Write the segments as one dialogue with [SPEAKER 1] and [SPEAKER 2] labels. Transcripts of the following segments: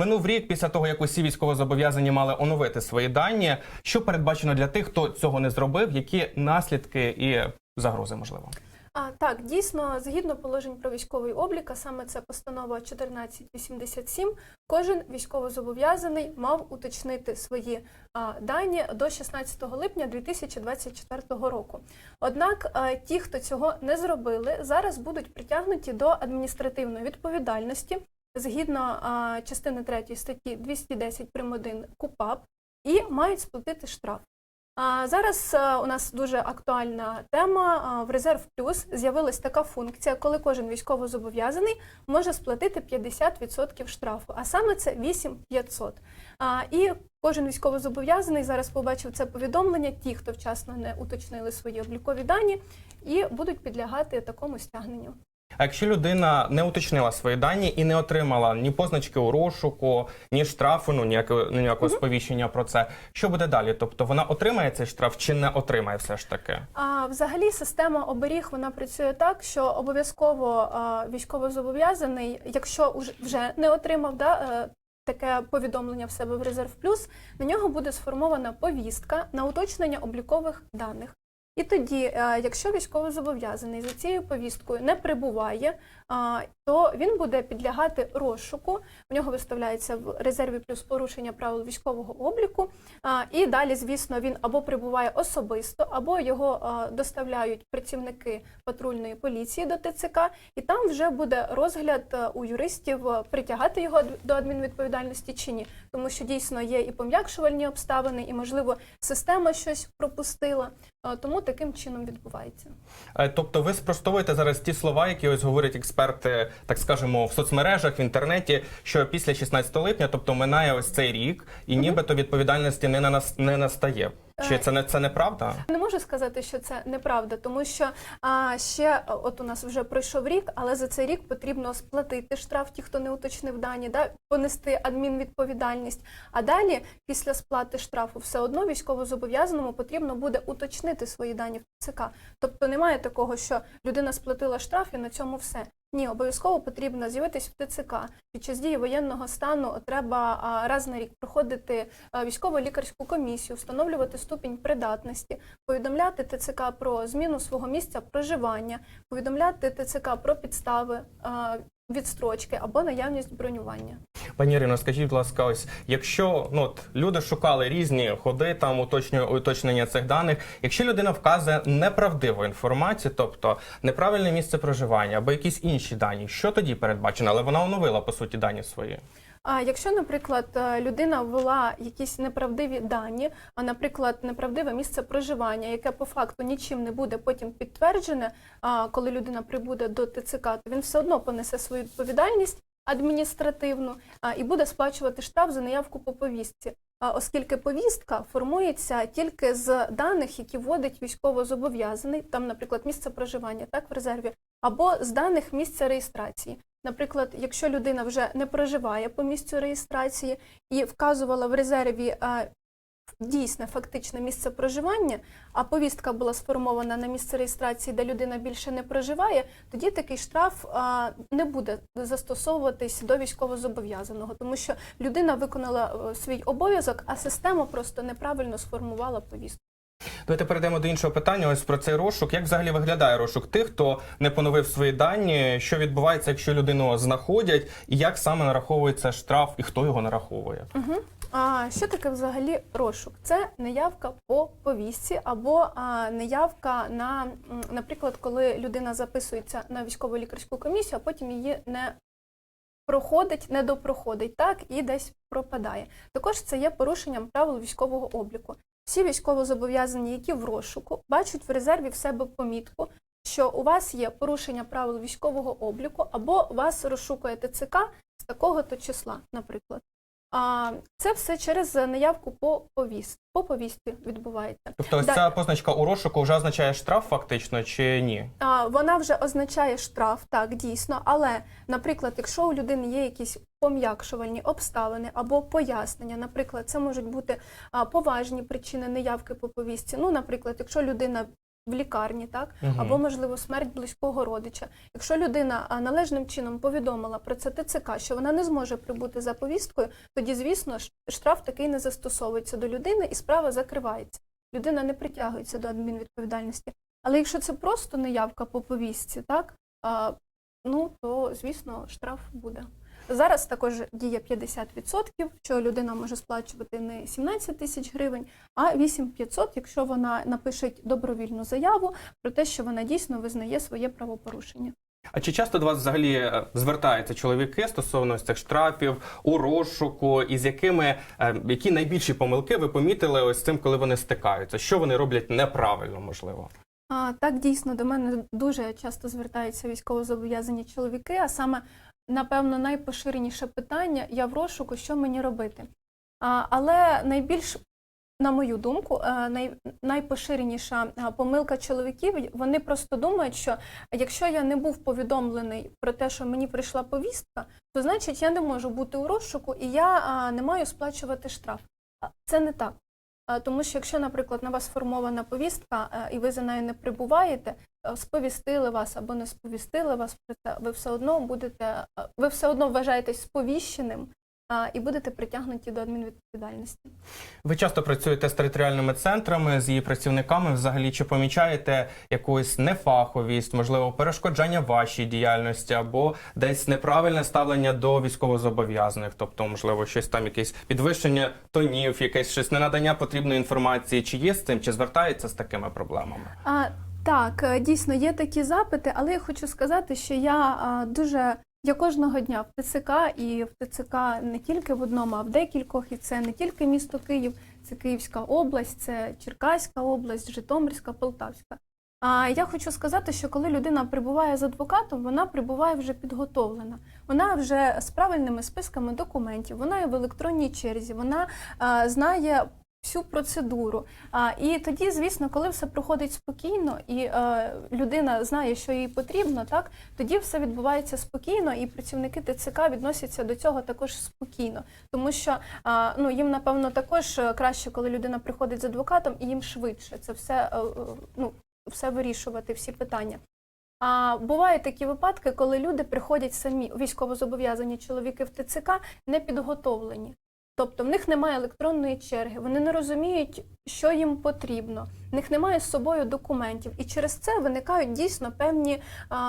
[SPEAKER 1] Минув рік після того, як усі військовозобов'язані мали оновити свої дані. Що передбачено для тих, хто цього не зробив? Які наслідки і загрози можливо?
[SPEAKER 2] А, так, дійсно, згідно положень про військовий облік, а саме це постанова 1487, кожен військовозобов'язаний мав уточнити свої а, дані до 16 липня 2024 року. Однак а, ті, хто цього не зробили, зараз будуть притягнуті до адміністративної відповідальності згідно а, частини 3 статті 210 прим. 1 КУПАП і мають сплатити штраф. А зараз е, у нас дуже актуальна тема. А, В резерв плюс з'явилась така функція, коли кожен військовозобов'язаний може сплатити 50% штрафу, а саме це 8500. А, І кожен військовозобов'язаний зараз побачив це повідомлення. Ті, хто вчасно не уточнили свої облікові дані, і будуть підлягати такому стягненню.
[SPEAKER 1] А якщо людина не уточнила свої дані і не отримала ні позначки у розшуку, ні штрафу, ну ніякого ніякого сповіщення про це, що буде далі? Тобто вона отримає цей штраф чи не отримає все ж таки?
[SPEAKER 2] А взагалі система оберіг вона працює так, що обов'язково а, військовозобов'язаний, якщо вже не отримав да, е, таке повідомлення в себе в резерв плюс, на нього буде сформована повістка на уточнення облікових даних. І тоді, е, якщо військовозобов'язаний за цією повісткою не прибуває, то він буде підлягати розшуку. У нього виставляється в резерві плюс порушення правил військового обліку. І далі, звісно, він або прибуває особисто, або його доставляють працівники патрульної поліції до ТЦК, і там вже буде розгляд у юристів притягати його до адмінвідповідальності чи ні, тому що дійсно є і пом'якшувальні обставини, і можливо система щось пропустила. А, Тому таким чином відбувається.
[SPEAKER 1] Е, Тобто ви спростовуєте зараз ті слова, які ось говорять експерти, так скажемо, в соцмережах, в інтернеті, що після 16 липня, тобто минає ось цей рік, і нібито відповідальності не на нас не настає. Чи
[SPEAKER 2] Е,
[SPEAKER 1] це не це неправда?
[SPEAKER 2] Не можу сказати, що це неправда, тому що а, ще от у нас вже пройшов рік, але за цей рік потрібно сплатити штраф, ті, хто не уточнив дані, да, понести адмінвідповідальність. А далі, після сплати штрафу, все одно військовозобов'язаному потрібно буде уточнити свої дані в ТЦК. Тобто немає такого, що людина сплатила штраф і на цьому все. Ні, обов'язково потрібно з'явитись в ТЦК. Під час дії воєнного стану треба раз на рік проходити військово-лікарську комісію, встановлювати ступінь придатності, повідомляти ТЦК про зміну свого місця проживання, повідомляти ТЦК про підстави а, відстрочки або наявність бронювання.
[SPEAKER 1] Пані Ірино, скажіть, будь ласка, ось якщо ну от люди шукали різні ходи, там уточнення, уточнення цих даних. Якщо людина вказує неправдиву інформацію, тобто неправильне місце проживання або якісь інші дані, що тоді передбачено? Але вона оновила по суті дані свої.
[SPEAKER 2] А якщо, наприклад, е, людина ввела якісь неправдиві дані, а, наприклад, неправдиве місце проживання, яке по факту нічим не буде потім підтверджене, коли людина прибуде до ТЦК, то він все одно понесе свою відповідальність адміністративну і буде сплачувати штраф за наявку по повістці. Оскільки повістка формується тільки з даних, які вводить військовозобов'язаний, там, наприклад, місце проживання, так в резерві, або з даних місця реєстрації. Наприклад, якщо людина вже не проживає по місцю реєстрації і вказувала в резерві дійсне фактичне місце проживання, а повістка була сформована на місце реєстрації, де людина більше не проживає, тоді такий штраф не буде застосовуватись до військовозобов'язаного, тому що людина виконала е, свій обов'язок, а система просто неправильно сформувала повістку.
[SPEAKER 1] Давайте перейдемо до іншого питання. Ось про цей розшук. Як взагалі виглядає розшук тих, хто не поновив свої дані? Що відбувається, якщо людину знаходять, і як саме нараховується штраф, і хто його нараховує?
[SPEAKER 2] Угу. А що таке взагалі розшук? Це неявка по повістці або а, неявка на, наприклад, коли людина записується на військово лікарську комісію, а потім її не проходить, не допроходить, так і десь пропадає. Також це є порушенням правил військового обліку. Всі військовозобов'язані, які в розшуку, бачать в резерві в себе помітку, що у вас є порушення правил військового обліку, або вас розшукує ТЦК з такого-то числа, наприклад. А це все через наявку по повіст, по повісті відбувається.
[SPEAKER 1] Тобто, ось
[SPEAKER 2] Да.
[SPEAKER 1] ця позначка у розшуку вже означає штраф, фактично, чи ні?
[SPEAKER 2] А, вона вже означає штраф, так дійсно. Але, наприклад, якщо у людини є якісь пом'якшувальні обставини або пояснення, наприклад, це можуть бути поважні причини неявки по повістці. Ну, наприклад, якщо людина в лікарні, так
[SPEAKER 1] Мгм.
[SPEAKER 2] або можливо смерть близького родича. Якщо людина належним чином повідомила про це ТЦК, що вона не зможе прибути за повісткою, тоді, звісно, штраф такий не застосовується до людини і справа закривається. Людина не притягується до адмінвідповідальності. Але якщо це просто неявка по повістці, так а, ну то звісно штраф буде. Зараз також діє 50%, що людина може сплачувати не 17 тисяч гривень, а 8500, якщо вона напише добровільну заяву про те, що вона дійсно визнає своє правопорушення.
[SPEAKER 1] А чи часто до вас взагалі е, звертаються чоловіки стосовно цих штрафів у розшуку, і з якими е, які найбільші помилки ви помітили ось цим, коли вони стикаються? Що вони роблять неправильно, можливо?
[SPEAKER 2] А, так, дійсно, до мене дуже часто звертаються військовозобов'язані чоловіки, а саме, напевно, найпоширеніше питання я в розшуку, що мені робити. А, але найбільш, на мою думку, е, най, найпоширеніша помилка чоловіків, вони просто думають, що якщо я не був повідомлений про те, що мені прийшла повістка, то значить я не можу бути у розшуку і я а, не маю сплачувати штраф. Це не так. Тому що якщо, наприклад, на вас сформована повістка, е, і ви за нею не прибуваєте, е, сповістили вас або не сповістили вас про це, ви все одно будете, е, ви все одно вважаєтесь сповіщеним і будете притягнуті до адмінвідповідальності.
[SPEAKER 1] Ви часто працюєте з територіальними центрами, з її працівниками. Взагалі, чи помічаєте якусь нефаховість, можливо, перешкоджання вашій діяльності, або десь неправильне ставлення до військовозобов'язаних, тобто, можливо, щось там, якесь підвищення тонів, якесь щось ненадання потрібної інформації, чи є з цим, чи звертається з такими проблемами?
[SPEAKER 2] А, так, е, дійсно є такі запити, але я хочу сказати, що я дуже я кожного дня в ТЦК і в ТЦК не тільки в одному, а в декількох, і це не тільки місто Київ, це Київська область, це Черкаська область, Житомирська, Полтавська. А я хочу сказати, що коли людина прибуває з адвокатом, вона прибуває вже підготовлена. Вона вже з правильними списками документів, вона є в електронній черзі, вона знає всю процедуру. А, і тоді, звісно, коли все проходить спокійно, і е, людина знає, що їй потрібно, так тоді все відбувається спокійно, і працівники ТЦК відносяться до цього також спокійно, тому що а, ну їм напевно також е, краще, коли людина приходить з адвокатом, і їм швидше це все е, е, ну все вирішувати, всі питання. А бувають такі випадки, коли люди приходять самі військовозобов'язані чоловіки в ТЦК не підготовлені. Тобто в них немає електронної черги, вони не розуміють, що їм потрібно, в них немає з собою документів, і через це виникають дійсно певні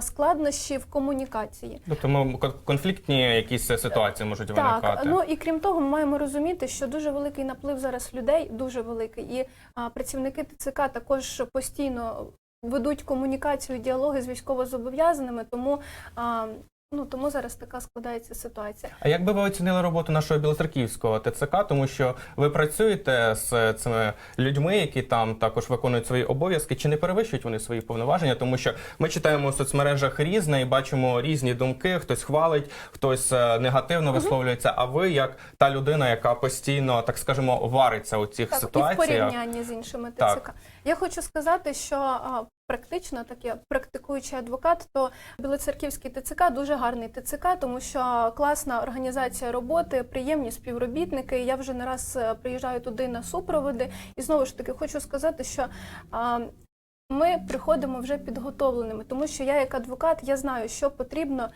[SPEAKER 2] складнощі в комунікації.
[SPEAKER 1] Тобто м, конфліктні якісь ситуації можуть
[SPEAKER 2] Так,
[SPEAKER 1] виникати.
[SPEAKER 2] ну і крім того, ми маємо розуміти, що дуже великий наплив зараз людей, дуже великий, і а, працівники ТЦК також постійно ведуть комунікацію, діалоги з військовозобов'язаними, тому. А, Ну тому зараз така складається ситуація.
[SPEAKER 1] А як би ви оцінили роботу нашого білоцерківського ТЦК, тому що ви працюєте з цими людьми, які там також виконують свої обов'язки, чи не перевищують вони свої повноваження? Тому що ми читаємо в соцмережах різне і бачимо різні думки. Хтось хвалить, хтось е, негативно висловлюється. А ви як та людина, яка постійно, так скажемо, вариться у цих
[SPEAKER 2] Так, і в
[SPEAKER 1] ситуаціях?
[SPEAKER 2] порівнянні з іншими ТЦК.
[SPEAKER 1] Так.
[SPEAKER 2] Я хочу сказати, що практично, так я практикуючий адвокат, то Білоцерківський ТЦК дуже гарний ТЦК, тому що класна організація роботи, приємні співробітники. Я вже не раз е, приїжджаю туди на супроводи, і знову ж таки хочу сказати, що. Ми приходимо вже підготовленими, тому що я, як адвокат, я знаю, що потрібно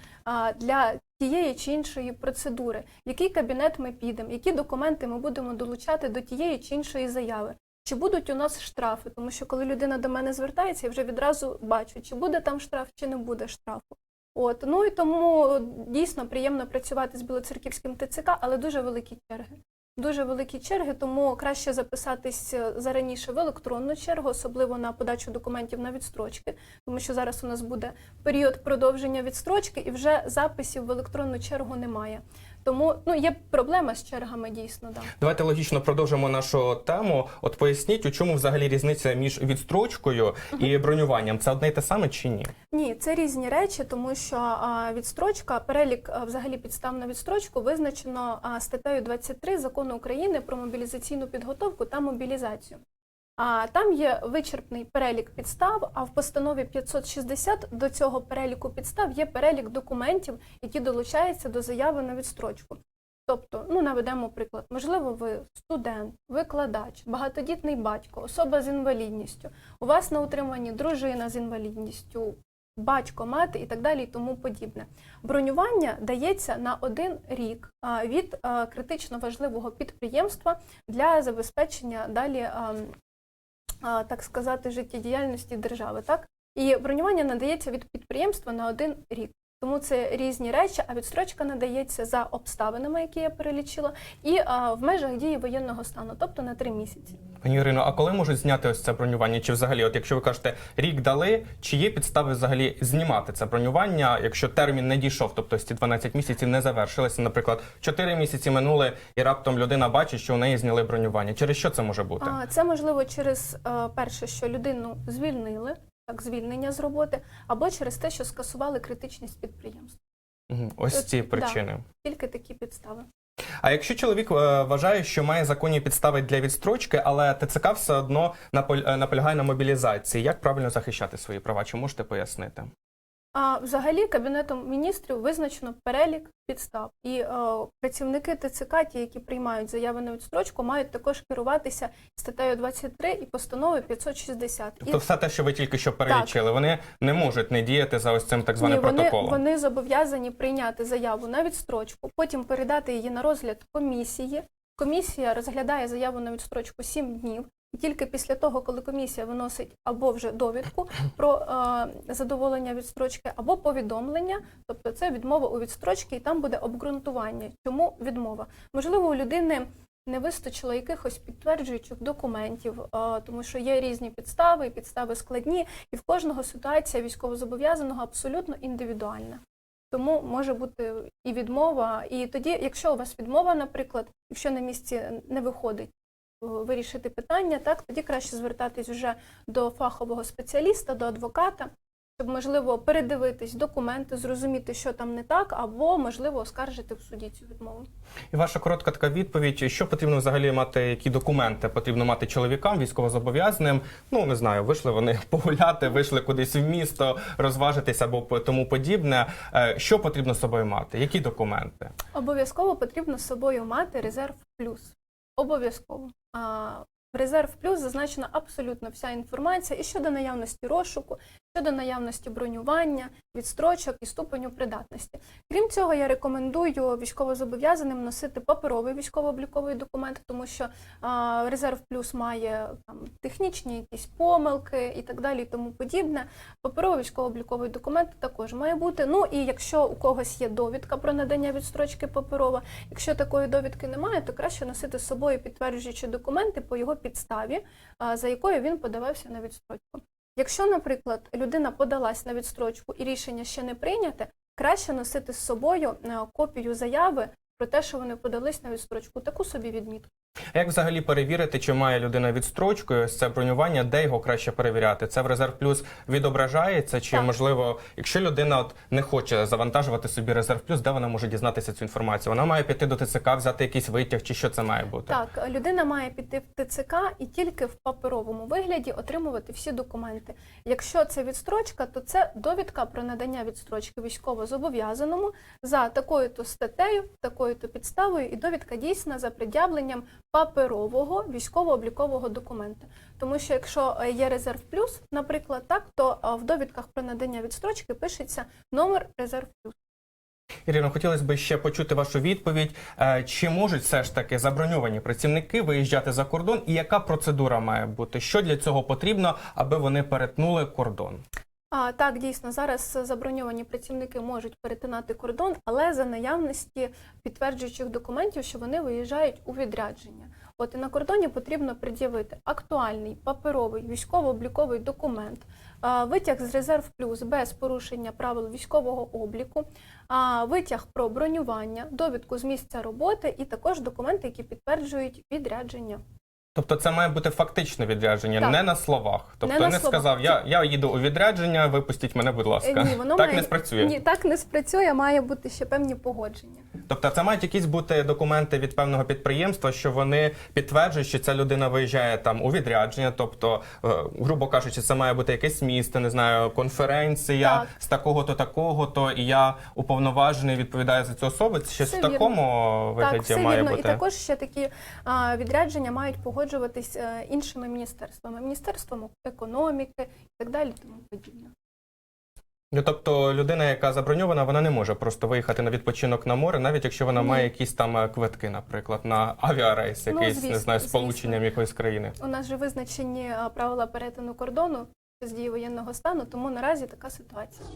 [SPEAKER 2] для тієї чи іншої процедури, в який кабінет ми підемо, які документи ми будемо долучати до тієї чи іншої заяви. Чи будуть у нас штрафи? Тому що коли людина до мене звертається, я вже відразу бачу, чи буде там штраф, чи не буде штрафу. От ну і тому дійсно приємно працювати з білоцерківським ТЦК, але дуже великі черги. Дуже великі черги, тому краще записатись е, зараніше в електронну чергу, особливо на подачу документів на відстрочки, тому що зараз у нас буде період продовження відстрочки, і вже записів в електронну чергу немає. Тому ну є проблема з чергами дійсно. Да.
[SPEAKER 1] Давайте логічно продовжимо нашу тему. От поясніть, у чому взагалі різниця між відстрочкою і бронюванням? Це одне й те саме чи ні?
[SPEAKER 2] Ні, це різні речі, тому що а, відстрочка, перелік а, взагалі підстав на відстрочку визначено а, статтею 23 закону України про мобілізаційну підготовку та мобілізацію. А там є вичерпний перелік підстав. А в постанові 560 до цього переліку підстав є перелік документів, які долучаються до заяви на відстрочку. Тобто, ну наведемо приклад, можливо, ви студент, викладач, багатодітний батько, особа з інвалідністю, у вас на утриманні дружина з інвалідністю, батько, мати і так далі, і тому подібне. Бронювання дається на один рік від критично важливого підприємства для забезпечення далі, так сказати, життєдіяльності держави. Так? І бронювання надається від підприємства на один рік. Тому це різні речі, а відстрочка надається за обставинами, які я перелічила, і а, в межах дії воєнного стану, тобто на три місяці.
[SPEAKER 1] Пані Ірино, а коли можуть зняти ось це бронювання? Чи взагалі, от якщо ви кажете, рік дали, чи є підстави взагалі знімати це бронювання, якщо термін не дійшов, тобто ці 12 місяців не завершилися, наприклад, 4 місяці минули, і раптом людина бачить, що у неї зняли бронювання. Через що це може бути?
[SPEAKER 2] А, Це можливо через е, перше, що людину звільнили, так звільнення з роботи, або через те, що скасували критичність підприємства.
[SPEAKER 1] Ось ці
[SPEAKER 2] Да.
[SPEAKER 1] причини.
[SPEAKER 2] Тільки такі підстави.
[SPEAKER 1] А якщо чоловік е, вважає, що має законні підстави для відстрочки, але ТЦК все одно е, наполягає на мобілізації, як правильно захищати свої права? Чи можете пояснити?
[SPEAKER 2] А взагалі кабінетом міністрів визначено перелік підстав, і е, працівники ТЦК, ті, які приймають заяви на відстрочку, мають також керуватися статтею 23 і постановою 560.
[SPEAKER 1] Тобто,
[SPEAKER 2] і
[SPEAKER 1] все те, що ви тільки що перелічили, вони не можуть не діяти за ось цим так званим
[SPEAKER 2] Ні, вони,
[SPEAKER 1] протоколом.
[SPEAKER 2] вони зобов'язані прийняти заяву на відстрочку, потім передати її на розгляд комісії. Комісія розглядає заяву на відстрочку 7 днів. І тільки після того, коли комісія виносить або вже довідку про е, задоволення відстрочки, або повідомлення, тобто це відмова у відстрочці, і там буде обґрунтування, чому відмова. Можливо, у людини не вистачило якихось підтверджуючих документів, е, тому що є різні підстави, і підстави складні, і в кожного ситуація військовозобов'язаного абсолютно індивідуальна. Тому може бути і відмова, і тоді, якщо у вас відмова, наприклад, якщо на місці не виходить вирішити питання, так тоді краще звертатись вже до фахового спеціаліста, до адвоката, щоб можливо передивитись документи, зрозуміти, що там не так, або можливо оскаржити в суді цю відмову.
[SPEAKER 1] І ваша коротка така відповідь: що потрібно взагалі мати, які документи потрібно мати чоловікам, військовозобов'язаним? Ну не знаю, вийшли вони погуляти, вийшли кудись в місто, розважитись або тому подібне. Е, Що потрібно з собою мати? Які документи?
[SPEAKER 2] Обов'язково потрібно з собою мати резерв плюс. Обов'язково. В резерв плюс зазначена абсолютно вся інформація і щодо наявності розшуку, щодо наявності бронювання, відстрочок і ступеню придатності. Крім цього, я рекомендую військовозобов'язаним носити паперовий військово-обліковий документ, тому що а, резерв плюс має там технічні якісь помилки і так далі, і тому подібне. Паперовий військово-обліковий документ також має бути. Ну і якщо у когось є довідка про надання відстрочки паперова, якщо такої довідки немає, то краще носити з собою підтверджуючі документи по його підставі, а, за якою він подавався на відстрочку. Якщо, наприклад, людина подалась на відстрочку і рішення ще не прийняте, краще носити з собою е, копію заяви про те, що вони подались на відстрочку, таку собі відмітку.
[SPEAKER 1] А Як взагалі перевірити, чи має людина відстрочку? і Ось це бронювання, де його краще перевіряти? Це в резерв плюс відображається, чи
[SPEAKER 2] Так.
[SPEAKER 1] можливо, якщо людина от не хоче завантажувати собі резерв плюс, де вона може дізнатися цю інформацію? Вона має піти до ТЦК, взяти якийсь витяг, чи що це має бути?
[SPEAKER 2] Так, людина має піти в ТЦК і тільки в паперовому вигляді отримувати всі документи. Якщо це відстрочка, то це довідка про надання відстрочки військовозобов'язаному за такою-то статтею, такою-то підставою, і довідка дійсна за пред'явленням паперового військово-облікового документа. Тому що якщо е, є резерв плюс, наприклад, так, то е, в довідках про надання відстрочки пишеться номер резерв плюс.
[SPEAKER 1] Ірино, хотілося б ще почути вашу відповідь. Е, Чи можуть все ж таки заброньовані працівники виїжджати за кордон, і яка процедура має бути? Що для цього потрібно, аби вони перетнули кордон?
[SPEAKER 2] А, так, дійсно, зараз заброньовані працівники можуть перетинати кордон, але за наявності підтверджуючих документів, що вони виїжджають у відрядження. От і на кордоні потрібно пред'явити актуальний паперовий військово-обліковий документ, витяг з резерв плюс без порушення правил військового обліку, витяг про бронювання, довідку з місця роботи і також документи, які підтверджують відрядження.
[SPEAKER 1] Тобто це має бути фактичне відрядження,
[SPEAKER 2] Так.
[SPEAKER 1] не на словах. Тобто
[SPEAKER 2] на
[SPEAKER 1] не,
[SPEAKER 2] словах.
[SPEAKER 1] сказав, я, я їду у відрядження, випустіть мене, будь ласка.
[SPEAKER 2] Е, Ні, воно
[SPEAKER 1] так
[SPEAKER 2] має...
[SPEAKER 1] не спрацює.
[SPEAKER 2] Ні, так не спрацює, має бути ще певні погодження.
[SPEAKER 1] Тобто це мають якісь бути документи від певного підприємства, що вони підтверджують, що ця людина виїжджає там у відрядження. Тобто, е, грубо кажучи, це має бути якесь місто, не знаю, конференція
[SPEAKER 2] Так.
[SPEAKER 1] з такого-то, такого-то, і я уповноважений відповідаю за цю особу. Щось
[SPEAKER 2] Все
[SPEAKER 1] в такому вигляді
[SPEAKER 2] Так, все
[SPEAKER 1] має
[SPEAKER 2] вірно.
[SPEAKER 1] бути.
[SPEAKER 2] І також ще такі а, відрядження мають погоджуватись е, іншими міністерствами, міністерством економіки і так далі, тому подібне.
[SPEAKER 1] Ну, тобто людина, яка заброньована, вона не може просто виїхати на відпочинок на море, навіть якщо вона
[SPEAKER 2] Ні.
[SPEAKER 1] має якісь там е, квитки, наприклад, на авіарейс,
[SPEAKER 2] Ну,
[SPEAKER 1] якийсь, не
[SPEAKER 2] звісно,
[SPEAKER 1] знаю, з
[SPEAKER 2] звісно.
[SPEAKER 1] полученням якоїсь країни.
[SPEAKER 2] У нас же визначені правила перетину кордону з дії воєнного стану, тому наразі така ситуація.